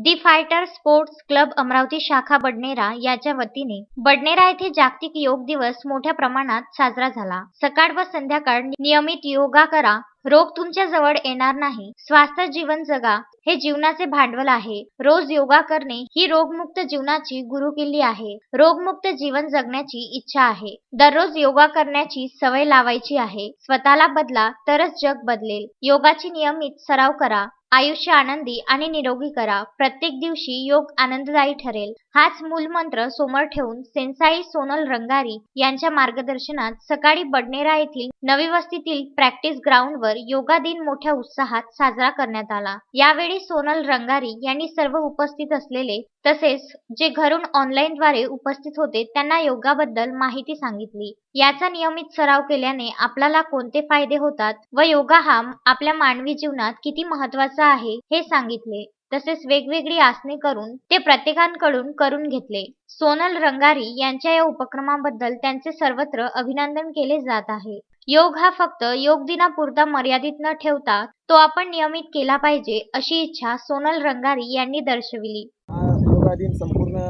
The Fighter Sports Club Amravati शाखा बडनेरा याच्या वतीने बडनेरा येथे जागतिक योग दिवस मोठ्या प्रमाणात साजरा झाला. सकाळ व संध्याकाळ नियमित योगा करा रोग तुमच्या जवळ येणार नाही. स्वास्थ्य जीवन जगा. हे जीवनाचे भांडवल आहे. रोज योगा करणे ही रोगमुक्त जीवनाची गुरुकिल्ली आहे. रोगमुक्त जीवन जगण्याची इच्छा आहे. दररोज योगा करण्याची सवय लावायची आहे. स्वतःला बदला तरच जग बदलेल. योगाची नियमित सराव करा. आयुष्य आनंदी आणि निरोगी करा. प्रत्येक दिवशी योग आनंददायी ठरेल. हाच मूलमंत्र समोर ठेवून सेन्साई सोनल रंगारी यांच्या मार्गदर्शनात सकाळी बडनेरा येथील नवी वस्तीतील प्रॅक्टिस ग्राउंडवर योगा दिन मोठ्या उत्साहात साजरा करण्यात आला. यावेळी सोनल रंगारी यांनी सर्व उपस्थित असलेले तसेच जे घरून ऑनलाईन द्वारे उपस्थित होते त्यांना योगाबद्दल माहिती सांगितली. याचा नियमित सराव केल्याने आपल्याला कोणते फायदे होतात व योगा हा आपल्या मानवी जीवनात किती महत्त्वाचा आहे हे सांगितले. तसेच वेगवेगळी आसने करून ते प्रत्येकांकडून करून घेतले. सोनल रंगारी यांच्या या उपक्रमाबद्दल त्यांचे सर्वत्र अभिनंदन केले जात आहे. योग हा फक्त योग दिनापुरता मर्यादित न ठेवता तो आपण नियमित केला पाहिजे अशी इच्छा सोनल रंगारी यांनी दर्शविली. योगा दिन संपूर्ण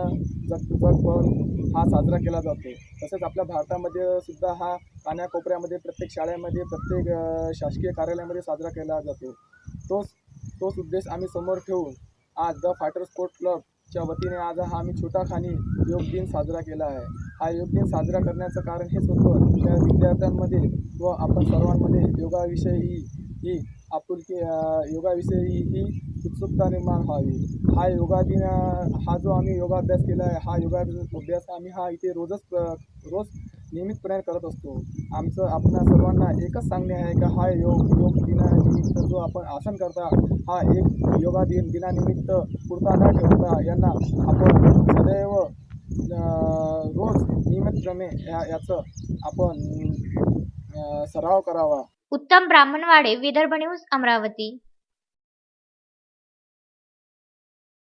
जग जगभर हा साजरा केला जातो. तसेच आपल्या भारतामध्ये सुद्धा हा कानाकोपऱ्यामध्ये प्रत्येक शाळेमध्ये प्रत्येक शासकीय कार्यालयामध्ये साजरा केला जातो. तोच तोच उद्देश आम्ही समोर ठेवून आज द फायटर स्पोर्ट क्लबच्या वतीने आज हा आम्ही छोटा खानी योग दिन साजरा केला आहे. हा योग दिन साजरा करण्याचं कारण हेच होतं. त्या विद्यार्थ्यांमध्ये व आपण सर्वांमध्ये योगाविषयी ही आपुलकी योगाविषयी ही उत्सुकता निर्माण व्हावी. हा योगा दिन हा जो आम्ही योगाभ्यास केला आहे हा योगा अभ्यास आम्ही हा इथे रोजच रोज नियमितपणे करत असतो. आमचं आपणा सर्वांना एकच सांगणे आहे का हा योग योग दिनानिमित्त जो आपण आसन करता हा एक योगा दिन दिनानिमित्त पुरता न ठेवता यांना आपण सदैव नियमितक्रमे या याचं आपण सराव करावा. उत्तम ब्राह्मणवाडे विदर्भ न्यूज अमरावती.